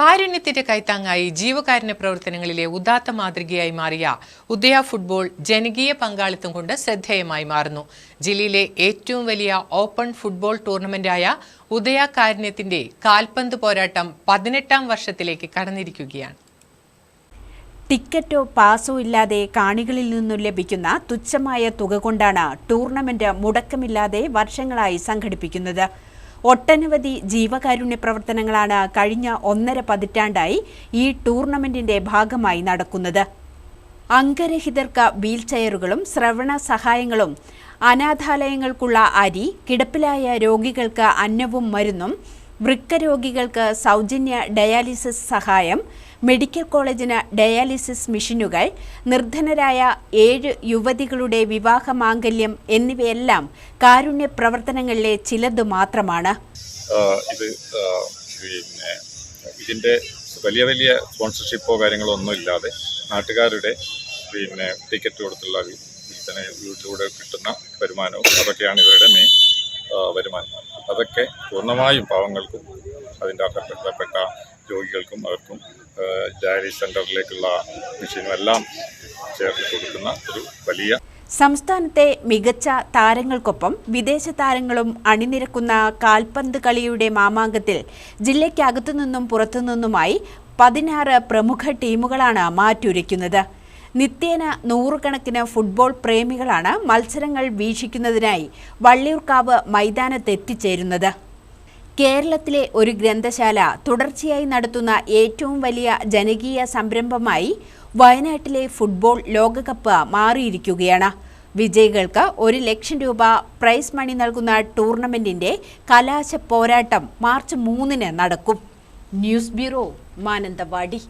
കാരുണ്യത്തിന്റെ കൈത്താങ്ങായി ജീവകാരുണ്യ പ്രവർത്തനങ്ങളിലെ ഉദാത്ത മാതൃകയായി മാറിയ ഉദയ ഫുട്ബോൾ ജനകീയ പങ്കാളിത്തം കൊണ്ട് ശ്രദ്ധേയമായി മാറുന്നു. ജില്ലയിലെ ഏറ്റവും വലിയ ഓപ്പൺ ഫുട്ബോൾ ടൂർണമെന്റായ ഉദയ കാരുണ്യത്തിന്റെ കാൽപന്ത് പോരാട്ടം പതിനെട്ടാം വർഷത്തിലേക്ക് കടന്നിരിക്കുകയാണ്. ടിക്കറ്റോ പാസോ ഇല്ലാതെ കാണികളിൽ നിന്നും ലഭിക്കുന്ന തുച്ഛമായ തുക കൊണ്ടാണ് ടൂർണമെന്റ് മുടക്കമില്ലാതെ വർഷങ്ങളായി സംഘടിപ്പിക്കുന്നത്. ഒട്ടനവധി ജീവകാരുണ്യ പ്രവർത്തനങ്ങളാണ് കഴിഞ്ഞ ഒന്നര പതിറ്റാണ്ടായി ഈ ടൂർണമെന്റിന്റെ ഭാഗമായി നടക്കുന്നത്. അംഗരഹിതർക്ക് വീൽ ചെയറുകളും ശ്രവണ സഹായങ്ങളും അനാഥാലയങ്ങൾക്കുള്ള അരി കിടപ്പിലായ രോഗികൾക്ക് അന്നവും മരുന്നും വൃക്ക രോഗികൾക്ക് സൗജന്യ ഡയാലിസിസ് സഹായം മെഡിക്കൽ കോളേജിന് ഡയാലിസിസ് മെഷീനുകൾ നിർധനരായ ഏഴ് യുവതികളുടെ വിവാഹ മാംഗല്യം എന്നിവയെല്ലാം കാരുണ്യ പ്രവർത്തനങ്ങളിലെ ചിലത് മാത്രമാണ്. ഇത് പിന്നെ ഇതിന്റെ വലിയ വലിയ സ്പോൺസർഷിപ്പോ കാര്യങ്ങളോ ഒന്നും ഇല്ലാതെ നാട്ടുകാരുടെ പിന്നെ ടിക്കറ്റ് കൊടുത്തുള്ള വീട്ടിലൂടെ കിട്ടുന്ന വരുമാനവും അതൊക്കെയാണ് ഇവരുടെ മെയിൻ വരുമാനം. അതൊക്കെ പൂർണമായും പാവങ്ങൾക്കും അതിന്റെ അർഹതപ്പെട്ട രോഗികൾക്കും അവർക്കും ഡയാലിസ് സെന്ററിലേക്കുള്ള മെഷീനും എല്ലാം ചേർത്ത് കൊടുക്കുന്ന ഒരു വലിയ സംസ്ഥാനത്തെ മികച്ച താരങ്ങൾക്കൊപ്പം വിദേശ താരങ്ങളും അണിനിരക്കുന്ന കാൽപന്ത് കളിയുടെ മാമാങ്കത്തിൽ ജില്ലയ്ക്കകത്തുനിന്നും പുറത്തുനിന്നുമായി പതിനാറ് പ്രമുഖ ടീമുകളാണ് മാറ്റുരയ്ക്കുന്നത്. നിത്യേന നൂറുകണക്കിന് ഫുട്ബോൾ പ്രേമികളാണ് മത്സരങ്ങൾ വീക്ഷിക്കുന്നതിനായി വള്ളിയൂർക്കാവ് മൈതാനത്തെത്തിച്ചേരുന്നത്. കേരളത്തിലെ ഒരു ഗ്രന്ഥശാല തുടർച്ചയായി നടത്തുന്ന ഏറ്റവും വലിയ ജനകീയ സംരംഭമായി വയനാട്ടിലെ ഫുട്ബോൾ ലോകകപ്പ് മാറിയിരിക്കുകയാണ്. വിജയികൾക്ക് ഒരു ലക്ഷം രൂപ പ്രൈസ് മണി നൽകുന്ന ടൂർണമെന്റിന്റെ കലാശ പോരാട്ടം മാർച്ച് മൂന്നിന് നടക്കും. News bureau Mananthavady.